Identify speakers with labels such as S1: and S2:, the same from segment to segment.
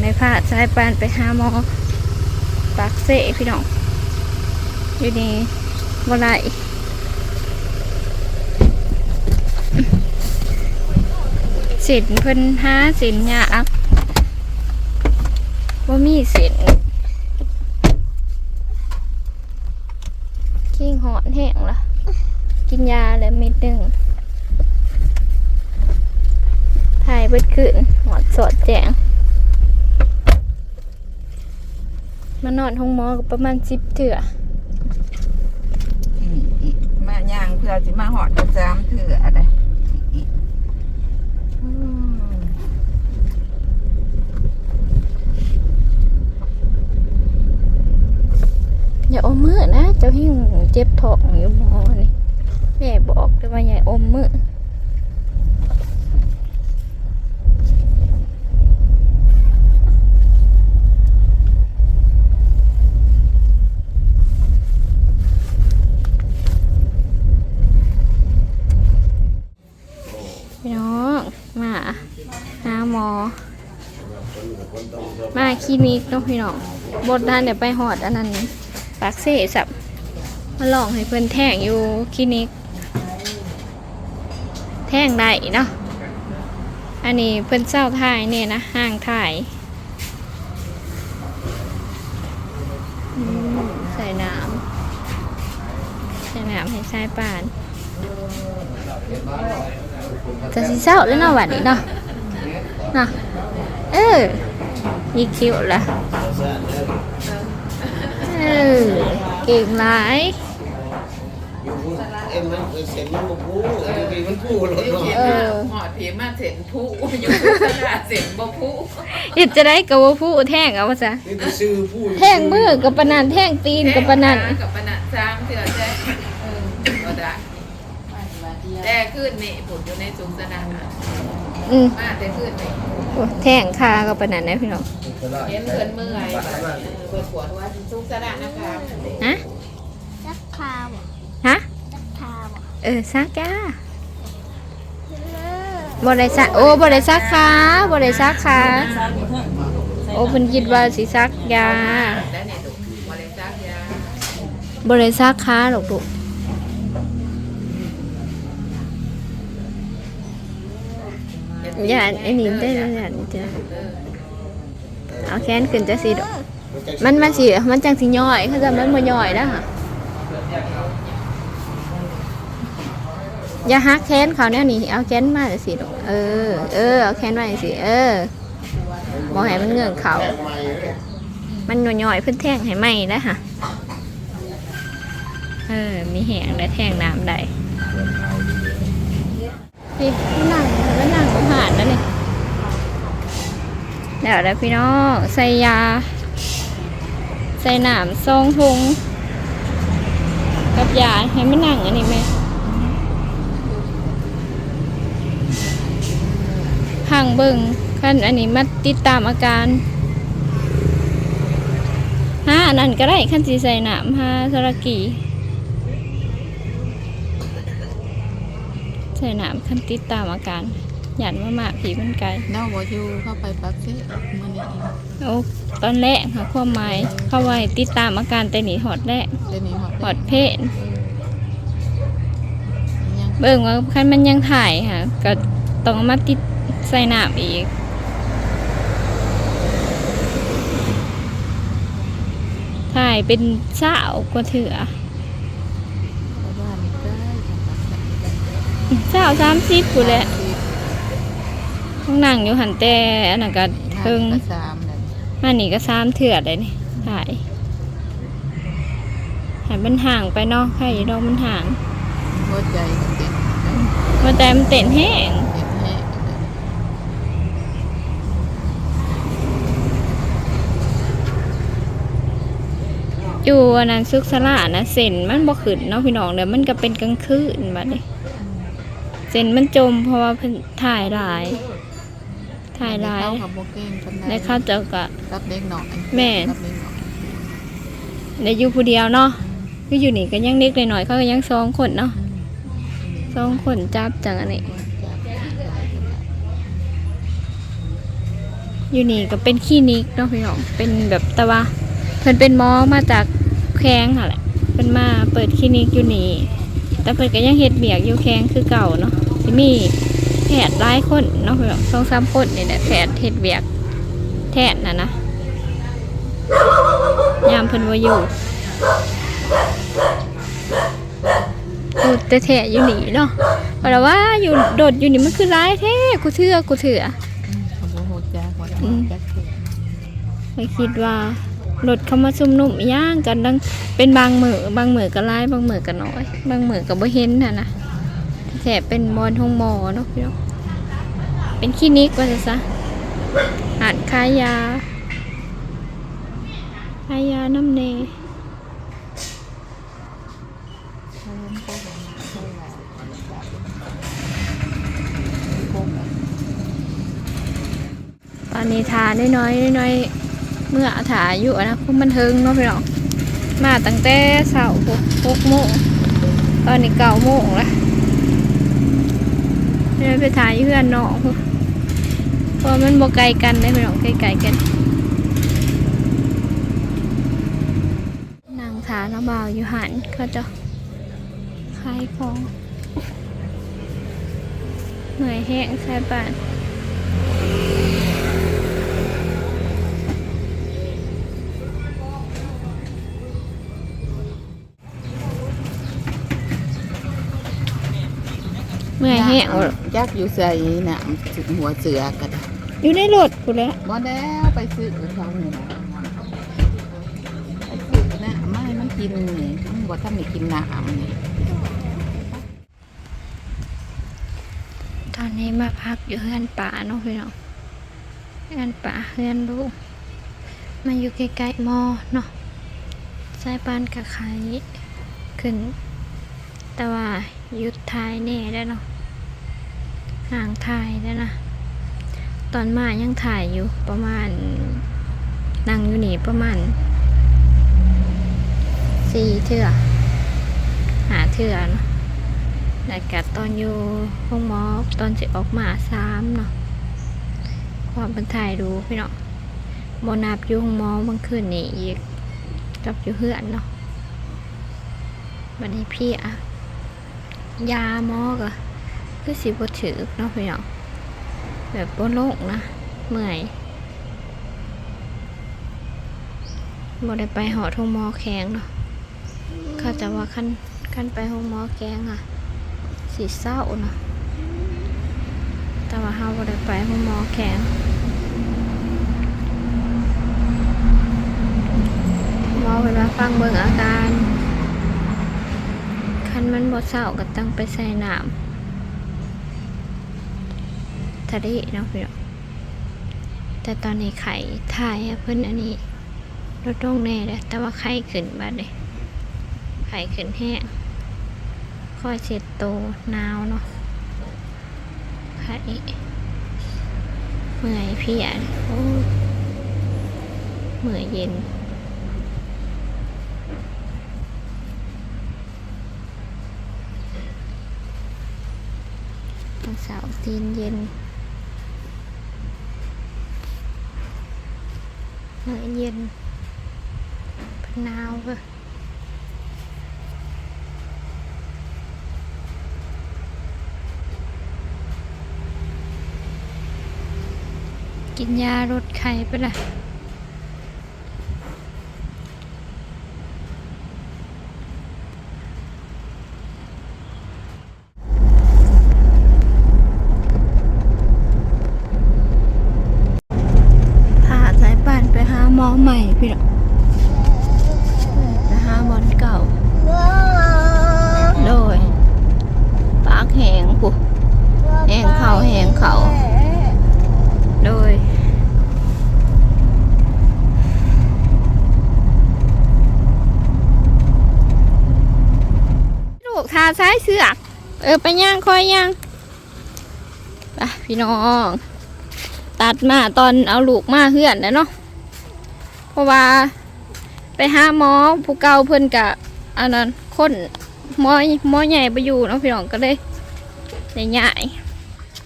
S1: ในพาสายปานไปหาหมอปากเสพี่น้องอยู่นี่บ่ไรสินเพิ่นหาสินยากว่ามีสินขิงหอนแห้งละกินยาแล้วเม็ดหนึ่งถ่ายเบิดขึ้นหอดสดแจง มานอนห้องหมอก็ประมาณสิบเถื่อ
S2: นี่อีกมาย่างเพื่อสิมาหอดกระจามเถื่ออะไรอีกอืม
S1: อย่าอมมือนะ เจ้าหิ้งเจ็บท้องอยู่หมอนี่แม่บอกแต่ว่าอย่าอมมือพี่น้องมา หมอ มาคลินิกเนาะพี่น้องบดด้านเดี๋ยวไปหอดอันนั้นปากเสสับมาลองให้เพื่อนแท่งอยู่คลินิก แท่งได้เนาะอันนี้เพื่อนเศร้าถ่ายเนี่ยนะห่างถ่ายใส่น้ำใส่น้ำให้ใส่ปานจะสีเศร้าแล้วเนาะวัดนี้เนาะ นาะเออยี่คิวละเออเก่งหลาย
S3: เอ็มมันเสียงมันพูดอันนี้มันพูดรถเนาะ
S2: เออหอดผีมาเสร็จผู้อยู่สถานเสร็จบ่ผู้
S1: อิดจะได้กับว่าผู้แท่งเอาวะจ้ะ
S3: นี่คือชื่อพูด
S1: แท่งมือกับปะนันแท่งตีนกับปะนัน
S2: กับปะนันซ้ำเถื่อแจ้เออก็ได้แต่ขึ้นนี่ผลอยู่ในสุงสนาม
S1: อืม
S2: มาแต่ขึ้นนี่
S1: โอ้ แท่งคากับปะนันนะพี่น้อง
S2: เห็นเพิ่นเมื่อยเปิดปวดว่าสุงสนามนะครับ
S1: ฮะ
S4: สักคาบ
S1: ฮะ
S4: สักคาบ
S1: เออซักจ้าบริษัทโอ้บริษัทค้าบริษัทค้าโอ้เพิ่นคิดว่าสิซักยา
S2: ได้เนี่ยดุบริจาคยา
S1: บริษัทค้าหรอกลูก อย่าไอ้นี่ได้อย่านี่จ้ะเอาแขนขึ้นจะสิดอกมันมันสิมันจังสิย่อยเขาจะมันบ่ย่อยนะค่ะอย่าหักแขนเขาแนวนี้เอาแขนมาจะสิดอกเออเออเอาแขนมาจังสิเออบ่ให้มันเงื่อนเขามันย่อยๆเพิ่นแท่งให้ไหมนะค่ะเออมีแหงและแท่งน้ำได้ พี่มันนั่งมันนั่งผ่านแล้วนี่เดี๋ยวแล้วพี่น้องใส่ยา ใส่หน้ำซองทุงกับยาให้มันนั่งอันนี้ไหมห่างเบิ่งขั้นอันนี้มาติดตามอาการฮะอันนั้นก็ได้ขั้นสีใส่หน้ำฮะสระกี ใส่น้ำขั้นติดตามอาการหยันมาหมาผีมันไกล
S2: เน่าบ่อยู่เข้าไปปักซิมื้อนี้
S1: โอ้ตอนแรกค่ะความหมายเข้าไว้ติดตามอาการแต่หนีหอดแรก
S2: เดี๋ยวนี้หอด
S1: หอดเพศ
S2: ยัง
S1: เบิ่งว่าคันมันยังถ่ายค่ะ ก็ต้องเอามาติดใส่น้ำอีก ถ่ายเป็นสาวกว่าเถื่อ
S2: บ้านนี่ ใกล้
S1: สาวสามสิบกูนแหละห้องนั่งอยู่หันแต่อันนั้นก็เพิ่ง
S2: สามเลย
S1: มานี่ก็สามเถื่อเลยนี่ถ่ายให้มันห่างไปเนาะใครดอกมันห่าง
S2: หัวใจเต้น
S1: มาแต่มันเต้นแห้ง
S2: เต้นแห้ง
S1: อยู่อันนั้นซึกสลานะเส้นมันบ่ขึ้นเนาะพี่น้องเดี๋ยวมันก็เป็นกลางคืนบัดนี้ เส้นมันจมเพราะว่าเพิ่นถ่ายหลาย ถ่ายหลาย
S2: เข้ากับโบเก้งกันได้
S1: แล้วเข้าเจ้าก็
S2: รับเด็กหน่อย
S1: แม่
S2: รับเด็กหน่อย
S1: ได้อยู่ผู้เดียวเนาะคืออยู่นี่ก็ยังเด็กหน่อยๆเขาก็ยังสองคนเนาะสองคนจับจังอันนี้ อยู่นี่ก็เป็นคลินิกเนาะพี่น้อง เป็นแบบแต่ว่าเพิ่นเป็นหมอมาจากแข้งค่ะแหละเพิ่นมาเปิดคลินิกอยู่นี่ แต่เพิ่นก็ยังเฮ็ดเบียกอยู่แข้งคือเก่าเนาะ สิมีแพทย์หลายคนเนาะพี่น้องสองสามคนนี่แหละแพทย์เฮ็ดเบียกแทนน่ะนะยามเพิ่นบ่อยู่อยู่แต่แท้ๆอยู่นี่เนาะเพราะว่าอยู่โดดอยู่นี่มันคือร้ายแท้กูเชื่อกูเถื่อ
S2: เขาบอกโหดจ้าหัว
S1: อืม
S2: จักเถื่อ
S1: ไม่คิดว่ารถเข้ามาซุ่มนุ่มอีย่างกันดังเป็นบางมือบางมือก็ร้ายบางมือก็น้อย บางมือก็บ่เห็นน่ะนะ แต่เป็นบอลทงหมอเนาะพี่น้องเป็นคลินิกว่าจะซะอ่านขายยาขายยาน้ำเนตอนนี้ทาน้อยๆน้อยๆเมื่อถาอยู่อะนะคุมบันเทิงเนาะพี่น้องมาตั้งแต่เช้าหกหกโมงตอนนี้เก้าโมงละ เดี๋ยวไปถ่ายเพื่อนน้องเพราะมันบ่ไกลกันได้พี่น้องไกลๆกันนางขาระบาวอยู่หันเขาจะขายของเหนื่อยแห้งใช่ปะ เมื่อยแห้ง
S2: จักอยู่ใส่น่ะสุดหัวเสือกัน
S1: อยู่ในรถกูแหล้ว
S2: บ่แล้วไปซื้อเขาเนี่ยนะไปซื้อน่ะไม่มันกินนี่มันบ่ทันได้กินน้ำนี่
S1: ตอนนี้มาพักอยู่เฮือนป่าเนาะพี่น้องเฮือนป่าเฮือนลูกมาอยู่ใกล้ๆมอเนาะสายปานกับไข่ขึ้น แต่ว่าหยุดทายแน่ได้วเนาะ ห่างถ่ายแล้วนะ ตอนมายังถ่ายอยู่ประมาณนั่งอยู่นี่ประมาณสี่เทื่อหาเทื่อเนาะแล้วก็ตอนอยู่ห้องหมอตอนจะออกมาสามเนาะความเป็นถ่ายดูพี่เนาะบนับอยู่ห้องหมอบางคืนนี่อีกกับอยู่เฮือนเนาะบันนี้พี่อะยาหมอก็ คือสิบถือเนาะพี่เนาะแบบบนโลกนะเมื่อยบ่ได้ไปหอทงหมอแข็งเนาะเขาจะว่าขั้นขั้นไปห้องหมอแกงอะสีเศร้าเนาะแต่ว่าเฮาบ่ได้ไปห้องหมอแข็งหมอเวลาฟังเบิ่งอาการคันมันบ่เศร้าก็ต้องไปใส่น้ำ ทะเลเนาะพี่น้องแต่ตอนนี้ไข่ถ่ายเพิ่นอันนี้ลดลงแน่เลยแต่ว่าไข่ขึ้นบัดเลยไข่ขึ้นแห้งคอยเช็ดโตนาวเนาะค่เมื่อยเพลียโอ้เมื่อยเย็นวันเสาร์ตีนเย็น เย็นพนาวเว้ยกินยาลดไข้ไปละพาสายป่านไป หาหมอใหม่พี่น้องไปหาหมอนเก่า โดยปากแหงปุ๊แหงเข่าแหงเข่าโดยลูกทาซ้ายเสือกเออไปย่างคอยย่างไปพี่น้อง ตัดมาตอนเอาลูกมาเฮือนแล้วเนาะเพ ราะว่า ไปหาหมอผู้เก่าเพิ่นกะอันนั้นคนหมอหมอใหญ่ไปอยู่เนาะพี่น้องก็เลยได้ใหญ่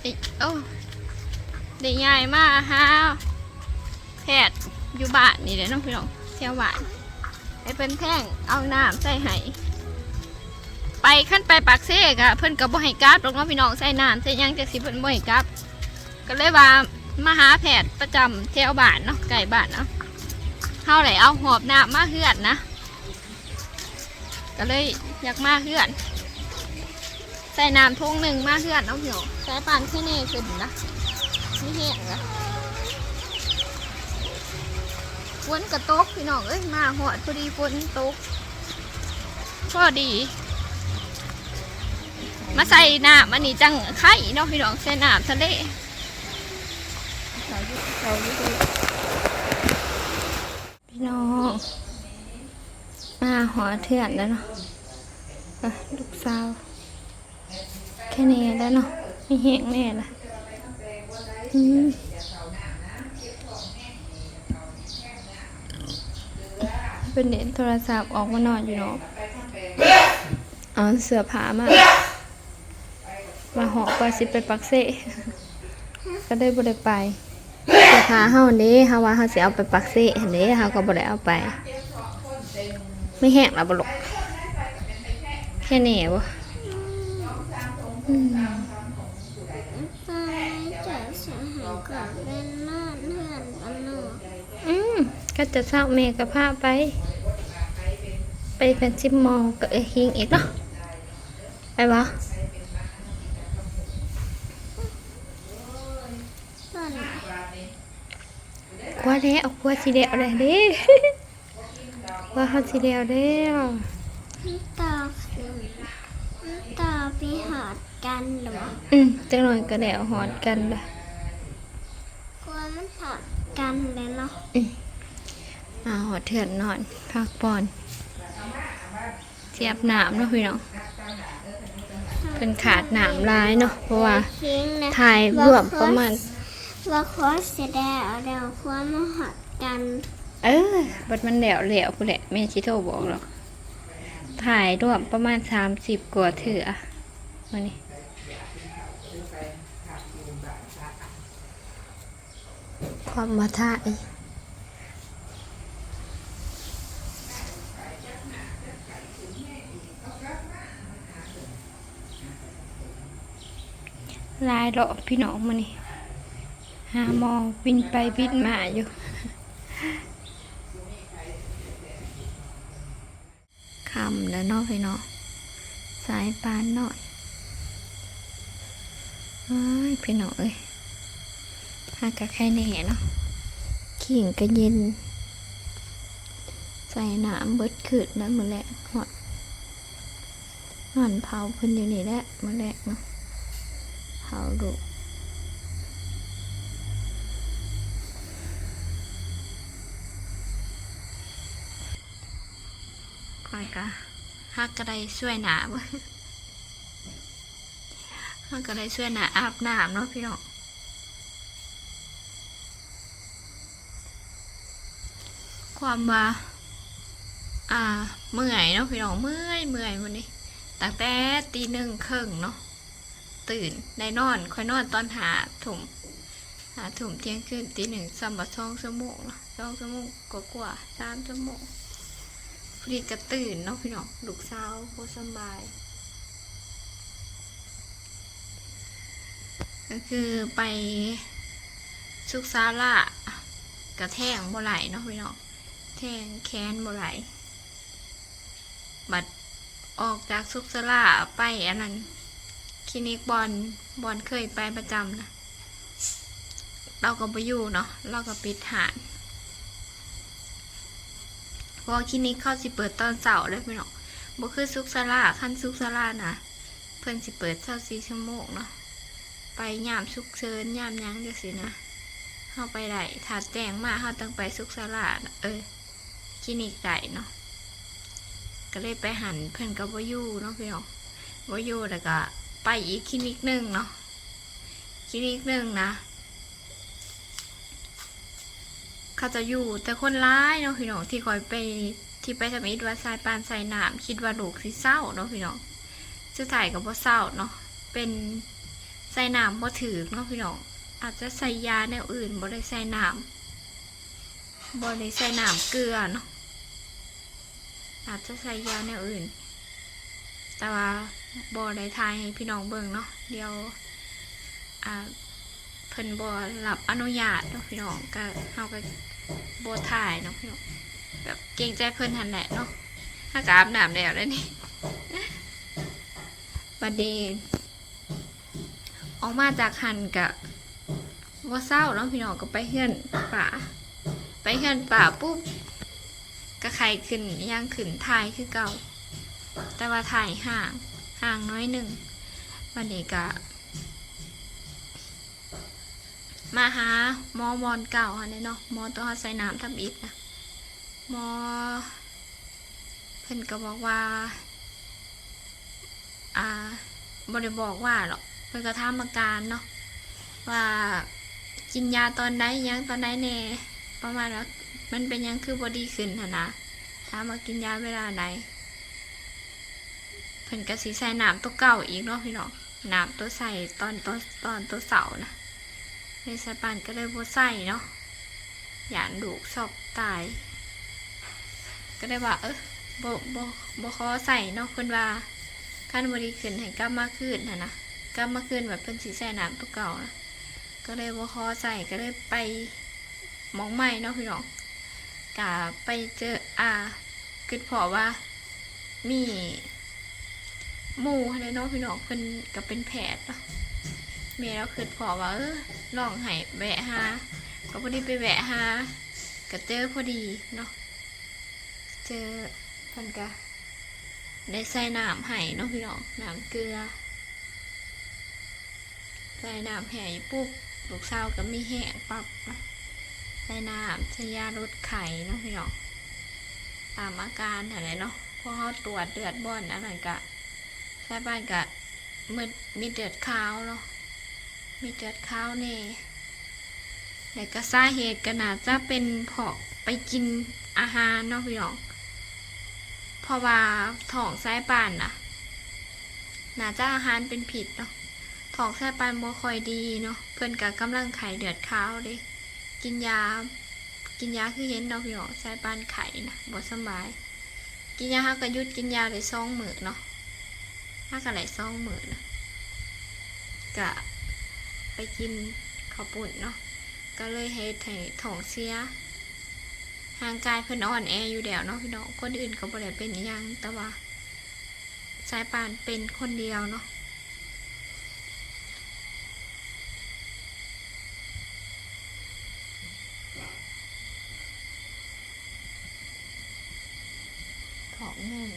S1: เอ้ยโอ้ได้ใหญ่มากฮะอยู่บ้านนี่แหละเน้องพี่น้องเที่ยวบ้านไอ้เพิ่นแท่งเอาน้ำใส่ให้ไปขั้นไปปากเซกอะเพิ่นก็บ่ให้กลับหรอกเนาะพี่น้องใส่น้ำใส่ยังจักสิเพิ่นบ่ให้กลับก็เลยว่ามาหาแพทย์ประจำเที่ยวบ้านเนาะไก่บ้านเนาะ เฮาเลเอาหอบน้ำมาเฮือนนะ ก็เลยอยากมาเฮือน ใส่น้ำทุ่งหนึ่งมาเฮือนเอาพี่น้องใส่ปานแค่นี้ขึ้นนะไม่แห้งนะฝนกระตกพี่น้องเอ้ยมาหอดพอดีฝนตกพอดี มาใส่น้ำอันนี้จังไข่เนาะพี่น้องใส่น้ำทะเลพี่ น้องมาหอเถื่อนแล้วเนาะลูกสาว แค่นี้แล้วเนาะไม่แห้งแน่ละเป็นเด็นโทรศัพท์ออกมานอนอยู่เนาะเอาเสื้อผ้ามา มาหอบว่าสิไปปักเซ่ก็ได้บ่ได้ไป เสื้อผ้าเฮาเด้เฮาว่าเฮาสิเอาไปปักเซ่หั่นเด้เฮาก็บ่ได้เอาไป ไม่แห้งแล้วบ่ลูกแค่นี้บ่อืม
S4: ไปจะสหายก่อนเป็นนอนเพื่อนกันหนู
S1: อืมก็จะเศร้าแม่ก็พาไป ไปเป็นซิมมอกับเอ้ยฮิงอีกเนาะไปบ่
S4: ตอน
S1: กว่าแล้วกว่าสิเดียวเลยเด้ว่าเขาสิเดียวแล้ว
S4: ต่อขึ้นต่อไปหอดกันหรือ
S1: อืมจังหน่อยก็แล้วหอดกันละ
S4: กลัวมันหอดกันเลยเนาะ
S1: อ่าหอดเถื่อนนอนพักปอนเสียบหนามเนาะพี่น้องเป็นขาดหนามลายเนาะเพราะว่า
S4: ทิ้งนะ
S1: ถ่ายรวมประมาณ
S4: ว่าโค้ชเสียดายเอาเดี๋ยวควรมาหอดกัน
S1: เออ บัดมันแล้วแล้วกูนแหละแม่ชิโทรบอกหรอก ถ่ายรวมประมาณสามสิบกว่าเถื่อมานี่ความมาถ่ายลายเลาะพี่น้องมานี่ หามอบินไปบินมาอยู่ คำแล้วเนาะพี่เนาะสายปานหน่อยเอ้ยพี่น้องเอ้ยหากะแค่แน่เนาะขิงก็เย็น ใส่น้ำเบิดขืดนะมือแรกหอดนอนเผาเพิ่นอยู่นี่แหละมือแรกเนาะเผาดุ กะฮักกระไดช่วยหนาบ่ฮักกระไดช่วยหนาอาบน้ำเนาะพี่น้องความว่าอ่าเมื่อยเนาะพี่น้องเมื่อยเมื่อยวันนี้ตั้งแต่ตีหนึ่งครึ่งเนาะตื่นได้นอนค่อยนอนตอนหาถุ่มหาถุ่มเที่ยงคืนตีหนึ่งสามบัดสองชั่วโมงเนาะสองชั่วโมงกว่าๆสามชั่วโมง พอดีก็ตื่นเนาะพี่น้องลูกสาวโคสบาย ก็คือไปซุกซาล่ากระแทงบ่ไหลเนาะพี่น้องแทงแค้นบ่ไหลบัดออกจากซุกซาล่าไปอันนั้นคลินิกบอลบอลเคยไปประจำนะเราก็ไปอยู่เนาะเราก็ปิดหาน เพราะว่าคลินิกเขาสิเปิดตอนเสาร์เลยพี่น้องบ่คือซุกซาล่าขั้นซุกซาล่านะเพิ่นสิเปิดเช้าสี่ชั่วโมงเนาะไปยามฉุกเฉินยามยังจังสินะเฮาไปได้ถ้าแจ้งมาเฮาต้องไปสุกสลาเออคลินิกได้เนาะก็เลยไปหันเพิ่นก็บ่อยู่เนาะพี่น้องบ่อยู่แล้วก็ไปอีกคลินิกหนึ่งเนาะคลินิกหนึ่งนะ เขาจะอยู่แต่คนร้ายเนาะพี่น้องที่คอยไปที่ไปทำอิฐว่าสายปานสายน้ำคิดว่าลูกสิเศร้าเนาะพี่น้องสุดท้ายก็บ่เศร้าเนาะเป็นใส่น้ำบ่ถือเนาะพี่น้องอาจจะใส่ยาแนวอื่นบ่ได้ใส่น้บริใส่น้ำเกลือเนาะอาจจะใส่ยาแนวอื่น แต่ว่าบอได้ทายให้พี่น้องเบิ่งเนาะเดี๋ยวอ่าเพิ่นบอรับอนุญาตเนาะพี่น้องก็เฮาก็ บถ่ายเนาะพี่น้องแบบเกรงใจเพิ่นหันแหละเนาะถ้ากอาบน้ำแล้วได้นี่ประเด็นออกมาจากหันกะว่าเศร้าเนาะพี่น้องก็ไปเฮือนป่าไปเฮือนป่าปุ๊บก็ไข่ขึ้นย่างขึ้นถ่ายคือเก่า แต่ว่าถ่ายห่างห่างน้อยหนึ่งวันนี้ก็ มาหามอมอนเก่าค่ะเนาะมอตัวใส่น้ำทำอิฐนะมอเพิ่นก็บอกว่า อ่าบริบอกว่าหรอกเพิ่นก็ถามอาการเนาะว่ากินยาตอนไหนยังตอนไหนแน่ประมาณว่ามันเป็นยังคือบอดีขึ้นหั่นนะถามว่ากินยาเวลาไหนเพิ่นก็สิใส่น้ำตัวเก่าอีกเนาะพี่น้องน้ำตัวใส่ตอนตอนตอนตัวเสาร์นะ ในสายปานก็เลยบ่ใส่เนาะหยานดูกชอบตาย ก็ได้ว่า เออบ่บ่บ่ขอใส่เนาะเพิ่นว่าคันบ่ดีขึ้นให้กลับมาคืนน่ะนะกลับมาคืนแบบเพิ่นสิใส่น้ำตัวเก่านะก็เลยบ่ขอใส่ก็เลยไปมองใหม่เนาะพี่น้องก็ไปเจออาคิดพอว่ามีหมู่เลยเนาะพี่น้องเพิ่นก็เป็นแพทย์เนาะ แม่เราคิดพอว่าเออลองให้แวะหาก็พอดีไปแวะหาก็เจอพอดีเนาะเจอพิ่นก็ได้ใส่น้ำให้เนาะพี่น้องน้ำเกลือใส่น้ำแห่ปุ๊บลูกสาวก็มีแห้งปั๊บนะใส่น้ำใส่ยาลดไข่เนาะพี่น้องตามอาการอะไรเนาะพอเขาตรวจเลือดบ่อนอะไรก็ใช่บ้านกะมืดมีเดือดขาวเนาะ มีเดือดขาวแน่แต่ก็สาเหตุก็น่าจะเป็นเพราะไปกินอาหารเนาะพี่น้องเพราะว่าท้องสายปานน่ะน่าจะอาหารเป็นผิดเนาะท้องสายปานบ่ค่อยดีเนาะเพิ่นก็กำลังไข่เดือดขาวเด้กินยา กินยาคือเห็นเนาะพี่น้องสายปานไข่นะบ่สบาย กินยาฮักก็หยุดกินยาได้สองมื้อเนาะถ้ากันไหลซองหมื่นกะ ไปกินข้าวปุ่นเนาะก็เลยเฮ็ดให้ท้องเสียห่างกายเพิ่นอ่อนแออยู่แล้วเนาะพี่น้องคนอื่นก็บ่ได้เป็นอิหยังแต่ว่าสายปานเป็นคนเดียวเนาะท้องหนึ่ง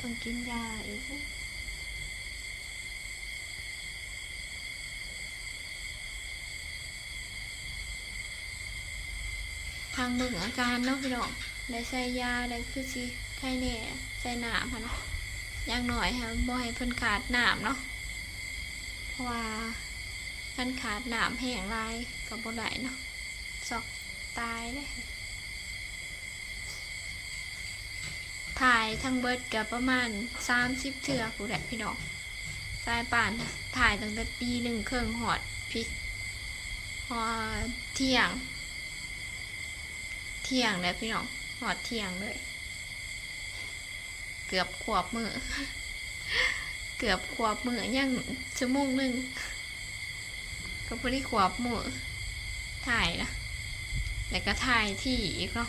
S1: ต้องกินยาอีกทางเบิ่งอา การเนาะพี่น้องได้ใส่ยาได้คือสิไข้แน่ใส่หน้ำค่ะนะอย่างหน่อยค่ะบ่ให้เพิ่นขาดหน้ำเนาะเพราะว่าท่านขาดหน้ำแห้งลายกับบ่ได้เนาะซอกตายเลยถ่ายทั้งเบิดกับประมาณสามสิบเทือผู้แหละพี่น้องสายป่านถ่ายตั้งแต่ปีหนึ่งเครื่องหอดพี่พอเที่ยง ที่ยงแล้วพี่น้องหอดเที่ยงเลย เกือบขวบมือ เกือบขวบมือยังชั่วโมงหนึ่งก็พอดีขวบมือถ่ายนะแล้วก็ถ่ายที่อีกเนาะ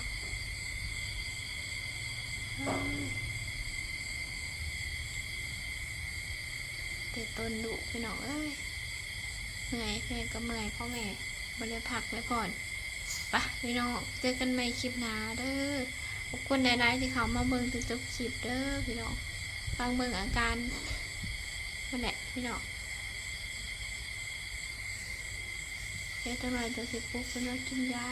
S1: เตะต้นดุพี่น้องเอ้ยเมื่อยแม่ก็เมื่อยพ่อแม่บ่ได้พักไว้ก่อน ปะพี่น้องเจอกันใหม่คลิปหน้าเด้อขอบคุณหลายๆที่เขามาเบิ่งถึงจบคลิปเด้อพี่น้องฟังเบิ่งอาการนั่นแหละพี่น้องเดี๋ยวจังไรจะสิปลุกเพิ่นมากินยา